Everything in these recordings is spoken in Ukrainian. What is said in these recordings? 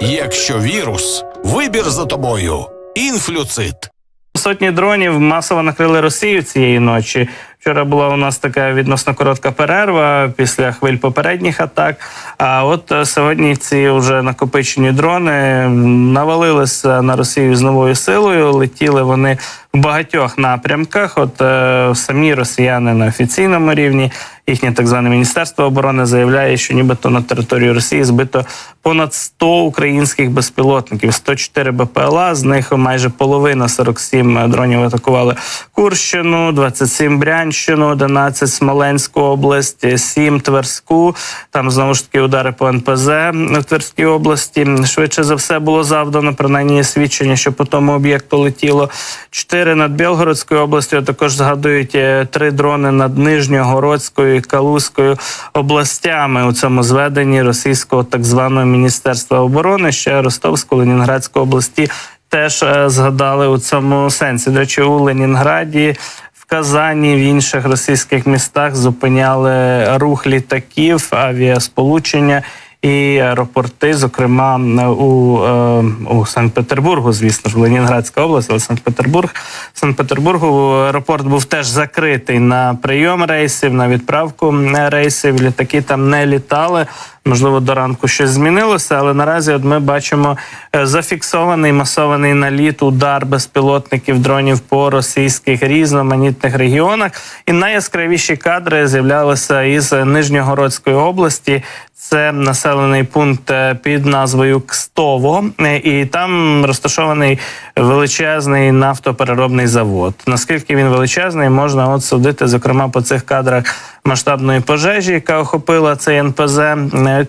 Якщо вірус, вибір за тобою. Інфлюцит. Сотні дронів масово накрили Росію цієї ночі. Вчора була у нас така відносно коротка перерва після хвиль попередніх атак. А от е, сьогодні ці вже накопичені дрони навалилися на Росію з новою силою. Летіли вони в багатьох напрямках. От е, самі росіяни на офіційному рівні, їхнє так зване міністерство оборони заявляє, що нібито на територію Росії збито понад 100 українських безпілотників, 104 БПЛА, з них майже половина 47 дронів атакували Курщину, 27 Брянщину, 11 Смоленську область, 7 Тверську. Там знову ж таки удари по НПЗ в Тверській області. Швидше за все було завдано принаймні свідчення, що по тому об'єкту летіло 4 над Білгородською областю. Також згадують е, три дрони над Нижньогородською і Калузькою областями у цьому зведенні російського так званого міністерства оборони ще Ростовську, Ленінградську області теж е, згадали у цьому сенсі. До речі, у Ленінграді. Казані в інших російських містах зупиняли рух літаків, авіасполучення і аеропорти, зокрема у, е, у Санкт-Петербургу, звісно ж, Ленінградська область, але Санкт-Петербург. Санкт-Петербургу аеропорт був теж закритий на прийом рейсів, на відправку рейсів. Літаки там не літали. Можливо, до ранку щось змінилося, але наразі от ми бачимо е, зафіксований масований наліт, удар безпілотників дронів по російських різноманітних регіонах. І найяскравіші кадри з'являлися із Нижньогородської області. Це населений пункт е, під назвою Кстово, Е, і там розташований величезний нафтопереробний завод. Наскільки він величезний, можна от судити, зокрема по цих кадрах масштабної пожежі, яка охопила цей НПЗ.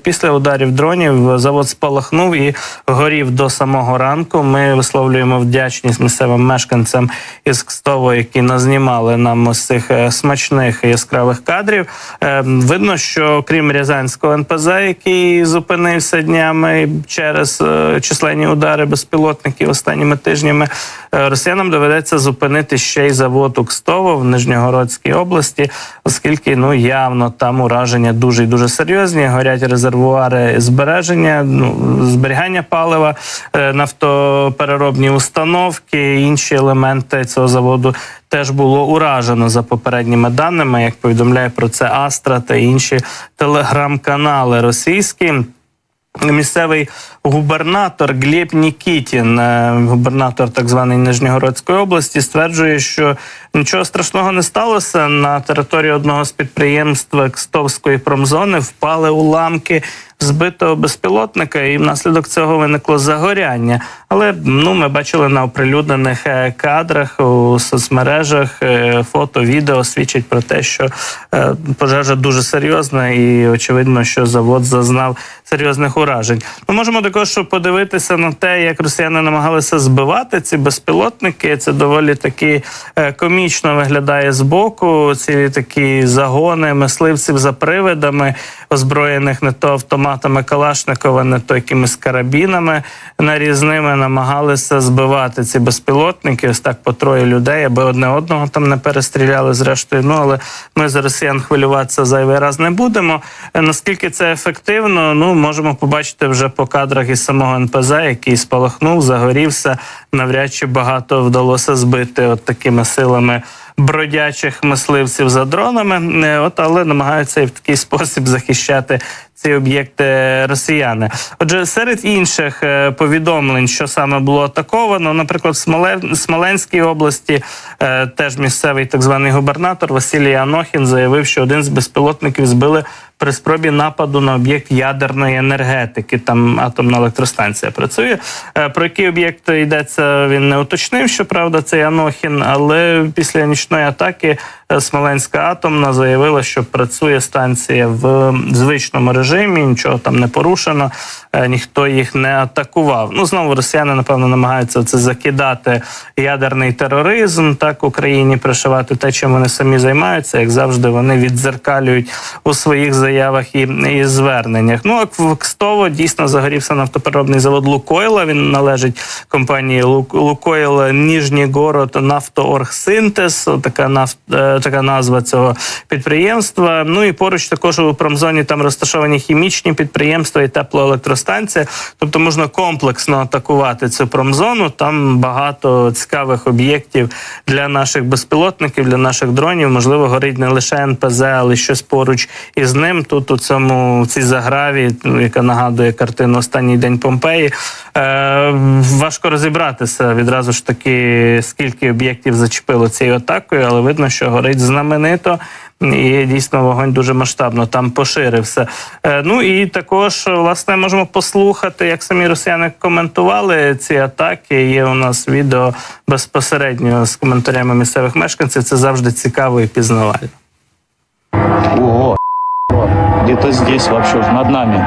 Після ударів дронів завод спалахнув і горів до самого ранку. Ми висловлюємо вдячність місцевим мешканцям із Кстово, які назнімали нам ось цих е, смачних яскравих кадрів. Е, Видно, що крім Рязанського НПЗ, який зупинився днями через е, численні удари безпілотників останніми тижнями, росіянам доведеться зупинити ще й завод Укстово в Нижньогородській області, оскільки ну явно там ураження дуже і дуже серйозні. Горять резервуари збереження, ну зберігання палива, е, нафтопереробні установки, інші елементи цього заводу. Теж було уражено за попередніми даними, як повідомляє про це Астра та інші телеграм-канали російські. Місцевий губернатор Глеб Нікітін, е, губернатор так званої Нижньогородської області, стверджує, що нічого страшного не сталося на території одного з підприємств Кстовської промзони. Впали уламки збитого безпілотника, і внаслідок цього виникло загоряння. Але ну ми бачили на оприлюднених е, кадрах у соцмережах е, фото, відео свідчить про те, що пожежа дуже серйозна, і очевидно, що завод зазнав серйозних уражень. Ми можемо також подивитися на те, як росіяни намагалися збивати ці безпілотники. Це доволі таки е, комічно виглядає з боку. Ці такі загони мисливців за привидами, озброєних не то автоматами Калашникова, не то якимись карабінами нарізними, намагалися збивати ці безпілотники. Ось так по троє людей, аби одне одного там не перестріляли. Зрештою, ну але ми за росіян хвилюватися зайвий раз не будемо. Е, Наскільки це ефективно? Ну можемо побачити вже по кадрах із самого НПЗ, який спалахнув, загорівся. Навряд чи багато вдалося збити от такими силами бродячих мисливців за дронами. Е, От але намагаються і в такий спосіб захищати ці об'єкти росіяни. Отже, серед інших е, повідомлень, що саме було атаковано, наприклад, в Смоле... Смоленській області е, теж місцевий так званий губернатор Василій Анохін заявив, що один з безпілотників збили при спробі нападу на об'єкт ядерної енергетики. Там атомна електростанція працює. Е, Про який об'єкт йдеться, він не уточнив. що правда, це Янохін, але після нічної атаки Смоленська атомна заявила, що працює станція в звичному режимі, нічого там не порушено, е, ніхто їх не атакував. Ну знову росіяни, напевно, намагаються це закидати ядерний тероризм, так Україні пришивати те, чим вони самі займаються. Як завжди, вони віддзеркалюють у своїх заявах і, і зверненнях. Ну а в Кстово дійсно загорівся нафтопереробний завод Лукойла. Він належить компанії Лук- Лукойл Ніжній Город Нафтооргсинтез. Така нафт, е, е, така назва цього підприємства. Ну і поруч також у промзоні там розташовані хімічні підприємства і теплоелектростанція. Тобто можна комплексно атакувати цю промзону. Там багато цікавих об'єктів для наших безпілотників, для наших дронів. Можливо, горить не лише НПЗ, але щось поруч із ним. Тут у цьому в цій заграві, ну, яка нагадує картину Останній день Помпеї. Е, важко розібратися відразу ж таки, скільки об'єктів зачепило цією атакою, але видно, що горить знаменито. І дійсно вогонь дуже масштабно там поширився. Е, ну і також власне можемо послухати, як самі росіяни коментували ці атаки. Є у нас відео безпосередньо з коментарями місцевих мешканців. Це завжди цікаво і пізнавально. Ого, где-то здесь вообще, над нами.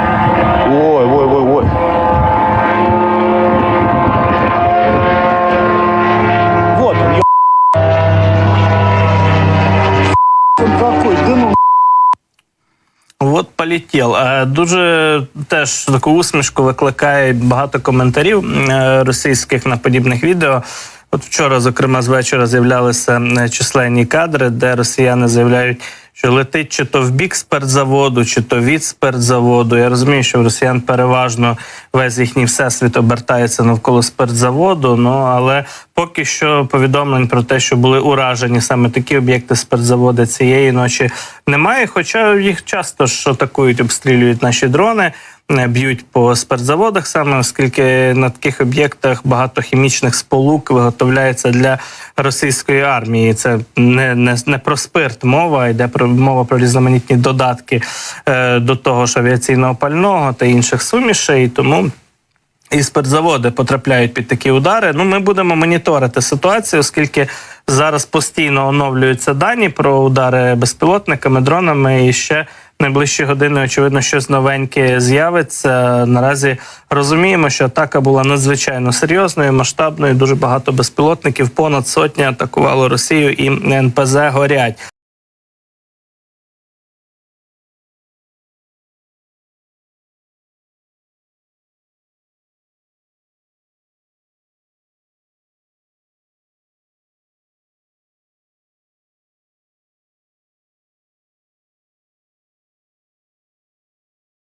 Полетів. Е, Дуже теж таку усмішку викликає багато коментарів е, російських на подібних відео. От вчора, зокрема, з вечора з'являлися е, численні кадри, де росіяни заявляють, що летить чи то в бік спиртзаводу, чи то від спиртзаводу. Я розумію, що в росіян переважно весь їхній всесвіт обертається навколо спиртзаводу. Ну але поки що повідомлень про те, що були уражені саме такі об'єкти спиртзаводу цієї ночі, немає. Хоча їх часто ж атакують, обстрілюють наші дрони. Б'ють по спиртзаводах саме, оскільки на таких об'єктах багато хімічних сполук виготовляється для російської армії. Це не, не, не про спирт мова, йде про мова про різноманітні додатки е, до того ж авіаційного пального та інших сумішей. Тому і спиртзаводи потрапляють під такі удари. Ну, ми будемо моніторити ситуацію, оскільки зараз постійно оновлюються дані про удари безпілотниками, дронами. І ще найближчі години, очевидно, щось новеньке з'явиться. Наразі розуміємо, що атака була надзвичайно серйозною, масштабною. Дуже багато безпілотників, понад сотня атакувало Росію, і НПЗ горять.